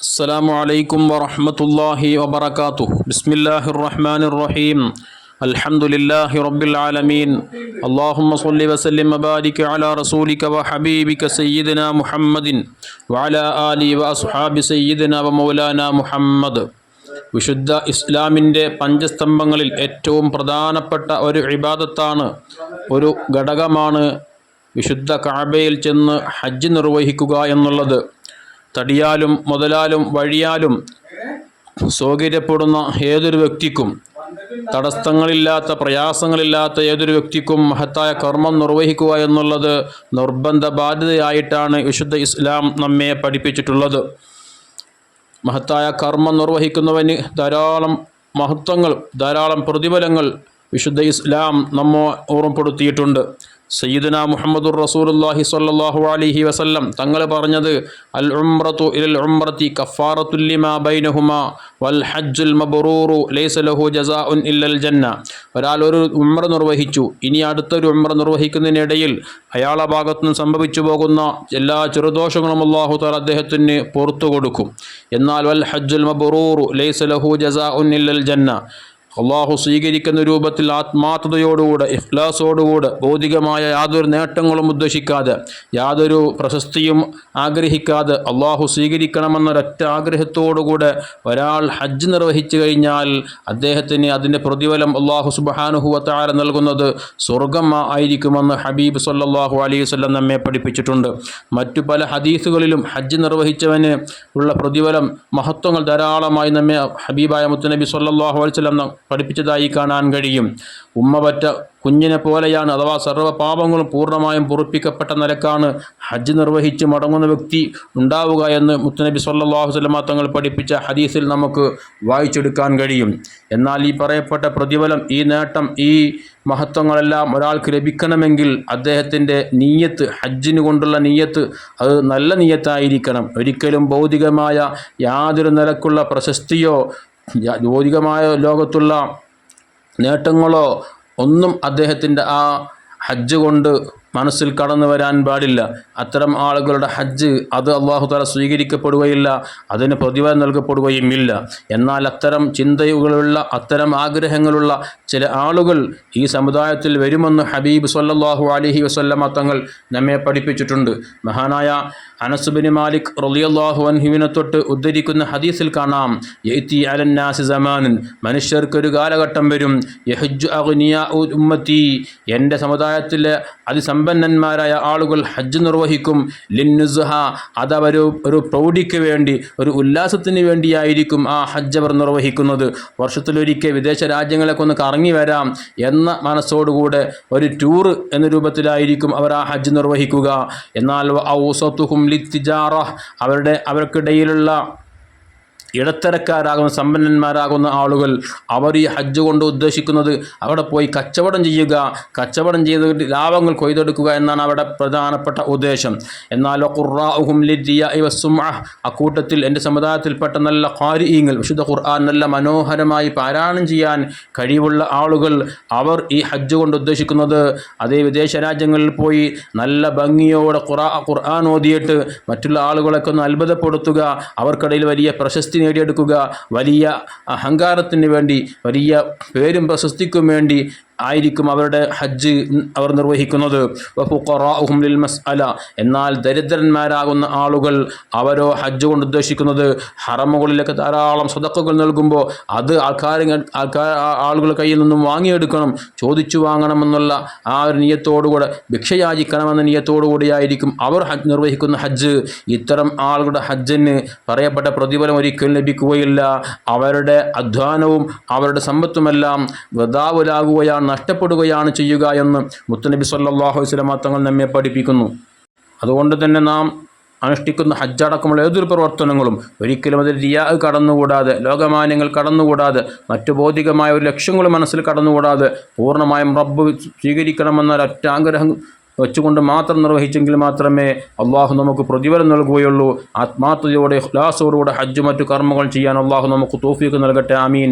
السلام عليكم ورحمة الله وبركاته بسم الله الرحمن الرحيم الحمد لله رب العالمين اللهم صل وسلم وبارك على رسولك وحبيبك سيدنا محمد وعلى آله وأصحاب سيدنا ومولانا محمد വിശുദ്ധ ഇസ്ലാമിൻ്റെ പഞ്ചസ്തംഭങ്ങളിൽ ഏറ്റവും പ്രധാനപ്പെട്ട ഒരു ഇബാദത്താണ് ഒരു ഘടകമാണ് വിശുദ്ധ കാബയിൽ ചെന്ന് ഹജ്ജ് നിർവഹിക്കുക എന്നുള്ളത് തടിയാലും മുതലാലും വഴിയാലും സൗകര്യപ്പെടുന്ന ഏതൊരു വ്യക്തിക്കും തടസ്സങ്ങളില്ലാത്ത പ്രയാസങ്ങളില്ലാത്ത ഏതൊരു വ്യക്തിക്കും മഹത്തായ കർമ്മം നിർവഹിക്കുക എന്നുള്ളത് നിർബന്ധ ബാധ്യതയായിട്ടാണ് വിശുദ്ധ ഇസ്ലാം നമ്മെ പഠിപ്പിച്ചിട്ടുള്ളത്. മഹത്തായ കർമ്മം നിർവഹിക്കുന്നവന് ധാരാളം മഹത്വങ്ങൾ ധാരാളം പ്രതിഫലങ്ങൾ വിശുദ്ധ ഇസ്ലാം നമ്മെ ഓർമ്മപ്പെടുത്തിയിട്ടുണ്ട്. സയ്യിദന മുഹമ്മദുർ റസൂലുള്ളാഹി സ്വല്ലല്ലാഹു അലൈഹി വസല്ലം തങ്ങൾ പറഞ്ഞത് അൽ ഉംറത്തു ഇൽ ഉംറത്തി കഫാറത്തുൽ ലിമാ ബൈനഹുമാ വൽ ഹജ്ജുൽ മബ്റൂറു ലൈസ ലഹു ജസാഉൻ ഇല്ലൽ ജന്ന. ഒരാൾ ഒരു ഉംറ നിർവഹിച്ചു. ഇനി അടുത്തൊരു ഉംറ നിർവഹിക്കുന്നതിനിടയിൽ അയാളെ ഭാഗത്തു നിന്ന് സംഭവിച്ചു പോകുന്ന എല്ലാ ചെറുദോഷങ്ങളും അല്ലാഹു തആല അദ്ദേഹത്തിന് പുറത്തു കൊടുക്കും. എന്നാൽ വൽ ഹജ്ജുൽ മബ്റൂറു ലൈസ ലഹു ജസാഉൻ ഇല്ലൽ ജന്ന. അള്ളാഹു സ്വീകരിക്കുന്ന രൂപത്തിൽ ആത്മാർത്ഥതയോടുകൂടെ ഇഖ്ലാസോടുകൂടെ ഭൗതികമായ യാതൊരു നേട്ടങ്ങളും ഉദ്ദേശിക്കാതെ യാതൊരു പ്രശസ്തിയും ആഗ്രഹിക്കാതെ അള്ളാഹു സ്വീകരിക്കണമെന്നൊരൊറ്റ ആഗ്രഹത്തോടുകൂടെ ഒരാൾ ഹജ്ജ് നിർവഹിച്ചു കഴിഞ്ഞാൽ അദ്ദേഹത്തിന് അതിന്റെ പ്രതിഫലം അള്ളാഹു സുബാനുഹുവത്താര നൽകുന്നത് സ്വർഗം ആയിരിക്കുമെന്ന് ഹബീബ് സല്ലാഹു അലൈഹി വല്ലം നമ്മെ പഠിപ്പിച്ചിട്ടുണ്ട്. മറ്റു പല ഹദീസുകളിലും ഹജ്ജ് നിർവഹിച്ചവന് ഉള്ള പ്രതിഫലം മഹത്വങ്ങൾ ധാരാളമായി നമ്മെ ഹബീബായ മുത്തുനബി സല്ലാഹു അലൈഹി വല്ലം പഠിപ്പിച്ചതായി കാണാൻ കഴിയും. ഉമ്മ പറ്റ കുഞ്ഞിനെ പോലെയാണ് അഥവാ സർവ പാപങ്ങളും പൂർണമായും പൊറുപ്പിക്കപ്പെട്ട നിലക്കാണ് ഹജ്ജ് നിർവഹിച്ച് മടങ്ങുന്ന വ്യക്തി ഉണ്ടാവുക എന്ന് മുത്തനബി സല്ലാഹു സ്വലമ തങ്ങൾ പഠിപ്പിച്ച ഹദീസിൽ നമുക്ക് വായിച്ചെടുക്കാൻ കഴിയും. എന്നാൽ ഈ പറയപ്പെട്ട പ്രതിഫലം ഈ നേട്ടം ഈ മഹത്വങ്ങളെല്ലാം ഒരാൾക്ക് ലഭിക്കണമെങ്കിൽ അദ്ദേഹത്തിന്റെ നീയത്ത് ഹജ്ജിന് കൊണ്ടുള്ള നീയത്ത് അത് നല്ല നീയത്തായിരിക്കണം. ഒരിക്കലും ഭൗതികമായ യാതൊരു നിലക്കുള്ള പ്രശസ്തിയോ ഭൗതികമായ ലോകത്തുള്ള നേട്ടങ്ങളോ ഒന്നും അദ്ദേഹത്തിന്റെ ആ ഹജ്ജ് കൊണ്ട് മനസ്സിൽ കടന്നു വരാൻ പാടില്ല. അത്തരം ആളുകളുടെ ഹജ്ജ് അത് അള്ളാഹു താല സ്വീകരിക്കപ്പെടുകയില്ല അതിന് പ്രതിഫലം നൽകപ്പെടുകയുമില്ല. എന്നാൽ അത്തരം ചിന്തകളുള്ള അത്തരം ആഗ്രഹങ്ങളുള്ള ചില ആളുകൾ ഈ സമുദായത്തിൽ വരുമെന്ന് ഹബീബ് സല്ലാഹു അലഹി വസ്ല്ലമ തങ്ങൾ നമ്മെ പഠിപ്പിച്ചിട്ടുണ്ട്. മഹാനായ അനസുബിന് മാലിക് റലിയല്ലാഹു അൻഹുവിനെ തൊട്ട് ഉദ്ധരിക്കുന്ന ഹദീസിൽ കാണാം യത്തി അലന്നാസി സമാനൻ മനുഷ്യർക്കൊരു കാലഘട്ടം വരും. യഹജ് അഗ്നിയ ഉമ്മത്തി. എന്റെ സമുദായത്തിലെ അതിസമ്പന്നന്മാരായ ആളുകൾ ഹജ്ജ് നിർവഹിക്കും. ലിന്നുസുഹ അതവർ ഒരു പ്രൗഢിക്ക് വേണ്ടി ഒരു ഉല്ലാസത്തിന് വേണ്ടിയായിരിക്കും ആ ഹജ്ജ് അവർ നിർവഹിക്കുന്നത്. വർഷത്തിലൊരിക്കൽ വിദേശ രാജ്യങ്ങളൊക്കെ ഒന്ന് കറങ്ങി വരാം എന്ന മനസ്സോടുകൂടെ ഒരു ടൂർ എന്ന രൂപത്തിലായിരിക്കും അവർ ആ ഹജ്ജ് നിർവഹിക്കുക. എന്നാൽ ഔസത്തുഹും ലിത്തിജാറ അവരുടെ അവർക്കിടയിലുള്ള ഇടത്തരക്കാരാകുന്ന സമ്പന്നന്മാരാകുന്ന ആളുകൾ അവർ ഈ ഹജ്ജ് കൊണ്ട് ഉദ്ദേശിക്കുന്നത് അവിടെ പോയി കച്ചവടം ചെയ്യുക കച്ചവടം ചെയ്ത് ലാഭങ്ങൾ കൊയ്തെടുക്കുക എന്നാണ് അവിടെ പ്രധാനപ്പെട്ട ഉദ്ദേശം. എന്നാൽ ഖുർറാഹും അക്കൂട്ടത്തിൽ എന്റെ സമുദായത്തിൽപ്പെട്ട നല്ല ഖാരിയങ്ങൾ വിശുദ്ധ ഖുർആൻ നല്ല മനോഹരമായി പാരായണം ചെയ്യാൻ കഴിവുള്ള ആളുകൾ അവർ ഈ ഹജ്ജ് കൊണ്ട് ഉദ്ദേശിക്കുന്നത്. അതേ വിദേശ രാജ്യങ്ങളിൽ പോയി നല്ല ഭംഗിയോടെ ഖുറാ ഖുർആൻ ഓതിയിട്ട് മറ്റുള്ള ആളുകളൊക്കെ ഒന്ന് അത്ഭുതപ്പെടുത്തുക അവർക്കിടയിൽ വലിയ പ്രശസ്തി നേടിയെടുക്കുക. വലിയ അഹങ്കാരത്തിന് വേണ്ടി വലിയ പേരും പ്രശസ്തിക്കും വേണ്ടി ആയിരിക്കും അവരുടെ ഹജ്ജ് അവർ നിർവഹിക്കുന്നത്. ലിൽ മസ്അല. എന്നാൽ ദരിദ്രന്മാരാകുന്ന ആളുകൾ അവരോ ഹജ്ജ് കൊണ്ട് ഉദ്ദേശിക്കുന്നത് ഹറമുകളിലൊക്കെ ധാരാളം സ്വതക്കുകൾ നൽകുമ്പോൾ അത് ആൾക്കാർ ആൾക്കാർ ആളുകൾ കയ്യിൽ നിന്നും വാങ്ങിയെടുക്കണം. ചോദിച്ചു വാങ്ങണമെന്നുള്ള ആ ഒരു നിയത്തോടുകൂടെ ഭിക്ഷയാചിക്കണമെന്ന നിയത്തോടുകൂടിയായിരിക്കും അവർ ഹജ്ജ് നിർവഹിക്കുന്ന ഹജ്ജ്. ഇത്തരം ആളുകളുടെ ഹജ്ജിന് പറയപ്പെട്ട പ്രതിഫലം ഒരിക്കലും ലഭിക്കുകയില്ല. അവരുടെ അധ്വാനവും അവരുടെ സമ്പത്തുമെല്ലാം വൃതാവുലാകുകയാണ് നഷ്ടപ്പെടുകയാണ് ചെയ്യുക എന്ന് മുത്തുനബി സല്ലാഹു വസ്ലമ തങ്ങൾ നമ്മെ പഠിപ്പിക്കുന്നു. അതുകൊണ്ട് തന്നെ നാം അനുഷ്ഠിക്കുന്ന ഹജ്ജടക്കമുള്ള ഏതൊരു പ്രവർത്തനങ്ങളും ഒരിക്കലും അതിൽ റിയാ കടന്നുകൂടാതെ ലോകമാന്യങ്ങൾ കടന്നുകൂടാതെ മറ്റു ഭൗതികമായ ഒരു ലക്ഷ്യങ്ങളും മനസ്സിൽ കടന്നുകൂടാതെ പൂർണമായും റബ്ബ് സ്വീകരിക്കണമെന്ന ഒറ്റ ആഗ്രഹം വെച്ചുകൊണ്ട് മാത്രം നിർവഹിച്ചെങ്കിൽ മാത്രമേ അള്ളാഹു നമുക്ക് പ്രതിഫലം നൽകുകയുള്ളൂ. ആത്മാർത്ഥതയോടെ ഹ്ലാസോടുകൂടെ ഹജ്ജ് മറ്റു കർമ്മങ്ങൾ ചെയ്യാൻ അള്ളാഹു നമുക്ക് തോഫിക്ക് നൽകട്ടെ. ആമീൻ.